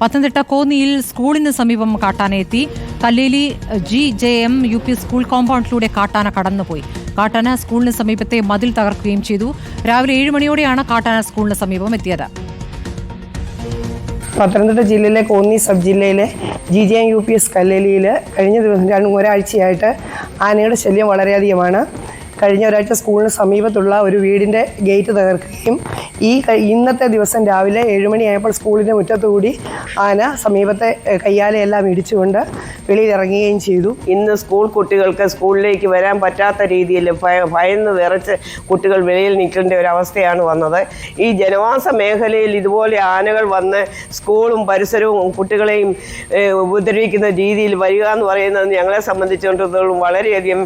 പത്തനംതിട്ട കോന്നിയിൽ സ്കൂളിന് സമീപം കാട്ടാനെത്തി Kalleli G J M U P school കോമ്പൗണ്ടിലൂടെ കാട്ടാന കടന്നുപോയി. കാട്ടാന സ്കൂളിന് സമീപത്തെ മതിൽ തകർക്കുകയും ചെയ്തു. രാവിലെ ഏഴ് മണിയോടെയാണ് കാട്ടാന സ്കൂളിന് സമീപം എത്തിയത്. പത്തനംതിട്ട ജില്ലയിലെ കോന്നി സബ് ജില്ലയിലെ G J M U P S കല്ലേലിയിൽ കഴിഞ്ഞ ദിവസം രണ്ട് ഒരാഴ്ചയായിട്ട് ആനയുടെ ശല്യം വളരെയധികമാണ്. കഴിഞ്ഞ ഒരാഴ്ച സ്കൂളിന് സമീപത്തുള്ള ഒരു വീടിന്റെ ഗേറ്റ് തകർക്കുകയും ഈ ഇന്നത്തെ ദിവസം രാവിലെ ഏഴുമണിയായപ്പോൾ സ്കൂളിന്റെ മുറ്റത്തുകൂടി ആന സമീപത്തെ കയ്യാലയെല്ലാം ഇടിച്ചുകൊണ്ട് വെളിയിലിറങ്ങുകയും ചെയ്തു. ഇന്ന് സ്കൂൾ കുട്ടികൾക്ക് സ്കൂളിലേക്ക് വരാൻ പറ്റാത്ത രീതിയിൽ ഭയന്ന് വിറച്ച് കുട്ടികൾ വെളിയിൽ നിൽക്കേണ്ട ഒരു അവസ്ഥയാണ് വന്നത്. ഈ ജനവാസ മേഖലയിൽ ഇതുപോലെ ആനകൾ വന്ന് സ്കൂളും പരിസരവും കുട്ടികളെയും ഉപദ്രവിക്കുന്ന രീതിയിൽ വരിക എന്ന് പറയുന്നത് ഞങ്ങളെ സംബന്ധിച്ചിടത്തോളം വളരെയധികം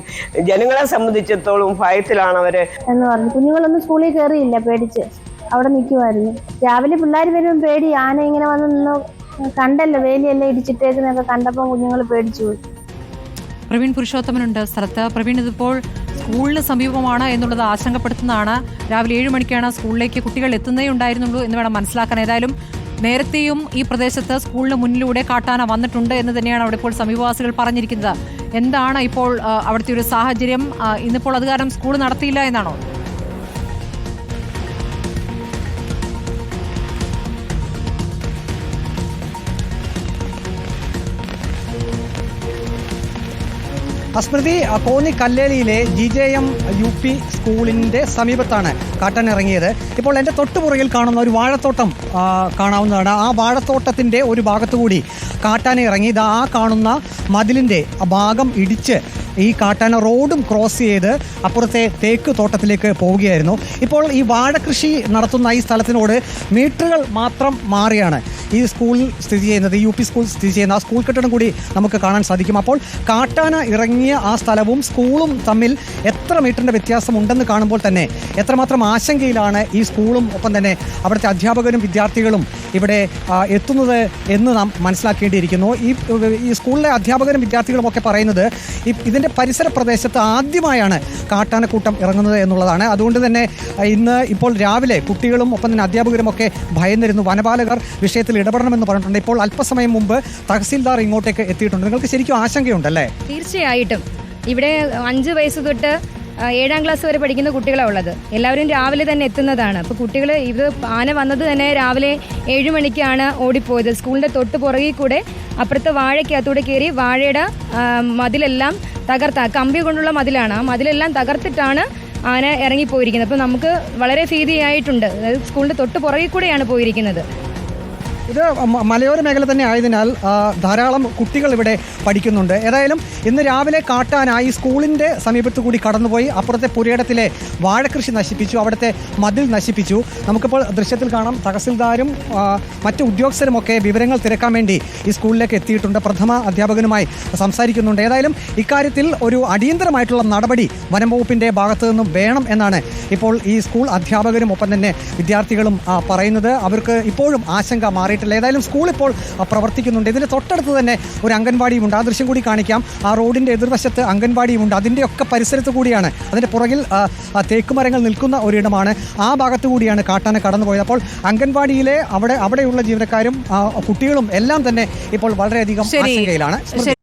ജനങ്ങളെ സംബന്ധിച്ചിടത്തോളം ഭയത്തിലാണ് അവർ. എന്ന് പറഞ്ഞു. കുഞ്ഞുങ്ങളൊന്നും സ്കൂളിൽ കയറിയില്ല പേടിച്ച്. അവിടെ നിൽക്കുമായിരുന്നു രാവിലെ പിള്ളേർ വരുമ്പോൾ പേടി ആന ഇങ്ങനെ വന്ന് നിന്ന് കണ്ടല്ലോ വേലിയെല്ലാം ഇടിച്ചിട്ടേക്കുന്നൊക്കെ കണ്ടപ്പോൾ കുഞ്ഞുങ്ങൾ പേടിച്ചു പോയി. പ്രവീൺ പുരുഷോത്തമനുണ്ട് സ്ഥലത്ത്. പ്രവീൺ ഇതിപ്പോൾ സ്കൂളിന് സമീപമാണ് എന്നുള്ളത് ആശങ്കപ്പെടുത്തുന്നതാണ്. രാവിലെ ഏഴ് മണിക്കാണ് സ്കൂളിലേക്ക് കുട്ടികൾ എത്തുന്നേ ഉണ്ടായിരുന്നുള്ളൂ എന്ന് വേണം മനസ്സിലാക്കാൻ. ഏതായാലും നേരത്തെയും ഈ പ്രദേശത്ത് സ്കൂളിന് മുന്നിലൂടെ കാട്ടാന വന്നിട്ടുണ്ട് എന്ന് തന്നെയാണ് അവിടെ ഇപ്പോൾ സമീപവാസികൾ പറഞ്ഞിരിക്കുന്നത്. എന്താണ് ഇപ്പോൾ അവിടുത്തെ ഒരു സാഹചര്യം ഇന്നിപ്പോൾ അത് കാരണം സ്കൂൾ നടത്തിയില്ല എന്നാണോ? അസ്മൃതി Konni കല്ലേലിയിലെ G J M U P സ്കൂളിന്റെ സമീപത്താണ് കാട്ടാൻ ഇറങ്ങിയത് ഇപ്പോൾ എന്റെ തൊട്ടുപുറകിൽ കാണുന്ന ഒരു വാഴത്തോട്ടം കാണാവുന്നതാണ്. ആ വാഴത്തോട്ടത്തിന്റെ ഒരു ഭാഗത്തുകൂടി കാട്ടാന ഇറങ്ങി ഇത് ആ കാണുന്ന മതിലിന്റെ ആ ഭാഗം ഇടിച്ച് ഈ കാട്ടാന റോഡും ക്രോസ് ചെയ്ത് അപ്പുറത്തെ തേക്ക് തോട്ടത്തിലേക്ക് പോവുകയായിരുന്നു. ഇപ്പോൾ ഈ വാഴകൃഷി നടത്തുന്ന ഈ സ്ഥലത്തിനോട് മീറ്ററുകൾ മാത്രം മാറിയാണ്. ഈ സ്കൂൾ സ്ഥിതി ചെയ്യുന്നത് യു പി സ്കൂൾ സ്ഥിതി ചെയ്യുന്ന ആ സ്കൂൾ കെട്ടിടം കൂടി നമുക്ക് കാണാൻ സാധിക്കും. അപ്പോൾ കാട്ടാന ഇറങ്ങിയ ആ സ്ഥലവും സ്കൂളും തമ്മിൽ എത്ര മീറ്ററിന്റെ വ്യത്യാസം ഉണ്ടെന്ന് കാണുമ്പോൾ തന്നെ എത്രമാത്രം ആശങ്കയിലാണ് ഈ സ്കൂളും ഒപ്പം തന്നെ അവിടുത്തെ അധ്യാപകരും വിദ്യാർത്ഥികളും ഇവിടെ എത്തുന്നത് എന്ന് നാം മനസ്സിലാക്കേണ്ടിയിരിക്കുന്നു. ഈ ഈ സ്കൂളിലെ അധ്യാപകരും വിദ്യാർത്ഥികളും ഒക്കെ പറയുന്നത് ഈ ഇതിന്റെ പരിസര പ്രദേശത്ത് ആദ്യമായാണ് കാട്ടാനക്കൂട്ടം ഇറങ്ങുന്നത് എന്നുള്ളതാണ്. അതുകൊണ്ട് തന്നെ ഇന്ന് ഇപ്പോൾ രാവിലെ കുട്ടികളും ഒപ്പം തന്നെ അധ്യാപകരും ഒക്കെ ഭയന്നിരുന്നു. വനപാലകർ വിഷയത്തിൽ ഇടപെടണമെന്ന് പറഞ്ഞിട്ടുണ്ട്. ഇപ്പോൾ അല്പസമയം മുമ്പ് തഹസീൽദാർ ഇങ്ങോട്ടേക്ക് എത്തിയിട്ടുണ്ട്. നിങ്ങൾക്ക് ശരിക്കും ആശങ്കയുണ്ടല്ലേ? തീർച്ചയായിട്ടും. ഇവിടെ അഞ്ച് വയസ്സ് തൊട്ട് ഏഴാം ക്ലാസ് വരെ പഠിക്കുന്ന കുട്ടികളാണ് ഉള്ളത്. എല്ലാവരും രാവിലെ തന്നെ എത്തുന്നതാണ്. അപ്പോൾ കുട്ടികൾ ഇത് ആന വന്നത് തന്നെ രാവിലെ ഏഴ് മണിക്കാണ് ഓടിപ്പോയത്. സ്കൂളിന്റെ തൊട്ട് പുറകിൽ കൂടെ അപ്പുറത്തെ വാഴയ്ക്കകത്തൂടെ കയറി വാഴയുടെ മതിലെല്ലാം തകർത്ത കമ്പി കൊണ്ടുള്ള മതിലാണ്. ആ മതിലെല്ലാം തകർത്തിട്ടാണ് ആന ഇറങ്ങിപ്പോയിരിക്കുന്നത്. അപ്പോൾ നമുക്ക് വളരെ ഭീതിയായിട്ടുണ്ട്. അതായത് സ്കൂളിന്റെ തൊട്ട് പുറകിൽ കൂടെയാണ് പോയിരിക്കുന്നത്. ഇത് മലയോര മേഖല തന്നെ ആയതിനാൽ ധാരാളം കുട്ടികൾ ഇവിടെ പഠിക്കുന്നുണ്ട്. ഏതായാലും ഇന്ന് രാവിലെ കാട്ടാനായി സ്കൂളിന്റെ സമീപത്ത് കൂടി കടന്നുപോയി. അപ്പുറത്തെ പുരയിടത്തിലെ വാഴകൃഷി നശിപ്പിച്ചു. അവിടുത്തെ മതിൽ നശിപ്പിച്ചു. നമുക്കിപ്പോൾ ദൃശ്യത്തിൽ കാണാം. തഹസിൽദാരും മറ്റ് ഉദ്യോഗസ്ഥരും ഒക്കെ വിവരങ്ങൾ തിരക്കാൻ വേണ്ടി ഈ സ്കൂളിലേക്ക് എത്തിയിട്ടുണ്ട്. പ്രഥമ അധ്യാപകനുമായി സംസാരിക്കുന്നുണ്ട്. ഏതായാലും ഇക്കാര്യത്തിൽ ഒരു അടിയന്തരമായിട്ടുള്ള നടപടി വനം വകുപ്പിന്റെ ഭാഗത്തു നിന്നും വേണം എന്നാണ് ഇപ്പോൾ ഈ സ്കൂൾ അധ്യാപകരും ഒപ്പം തന്നെ വിദ്യാർത്ഥികളും പറയുന്നത്. അവർക്ക് ഇപ്പോഴും ആശങ്ക മാറിയിട്ടില്ല ഏതായാലും സ്കൂൾ ഇപ്പോൾ പ്രവർത്തിക്കുന്നുണ്ട്. ഇതിന് തൊട്ടടുത്ത് തന്നെ ഒരു അംഗൻവാടിയുമുണ്ട് ആ ദൃശ്യം കൂടി കാണിക്കാം. ആ റോഡിന്റെ എതിർവശത്ത് അംഗൻവാടിയുമുണ്ട് അതിന്റെയൊക്കെ പരിസരത്ത് കൂടിയാണ്. അതിന്റെ പുറകിൽ ആ, ആ, തേക്ക് മരങ്ങൾ നിൽക്കുന്ന ഒരിടമാണ്. ആ ഭാഗത്തു കൂടിയാണ് കാട്ടാന കടന്നുപോയത്. അപ്പോൾ അംഗൻവാടിയിലെ അവിടെ അവിടെയുള്ള ജീവനക്കാരും കുട്ടികളും എല്ലാം തന്നെ ഇപ്പോൾ വളരെയധികം ആശങ്കയിലാണ്.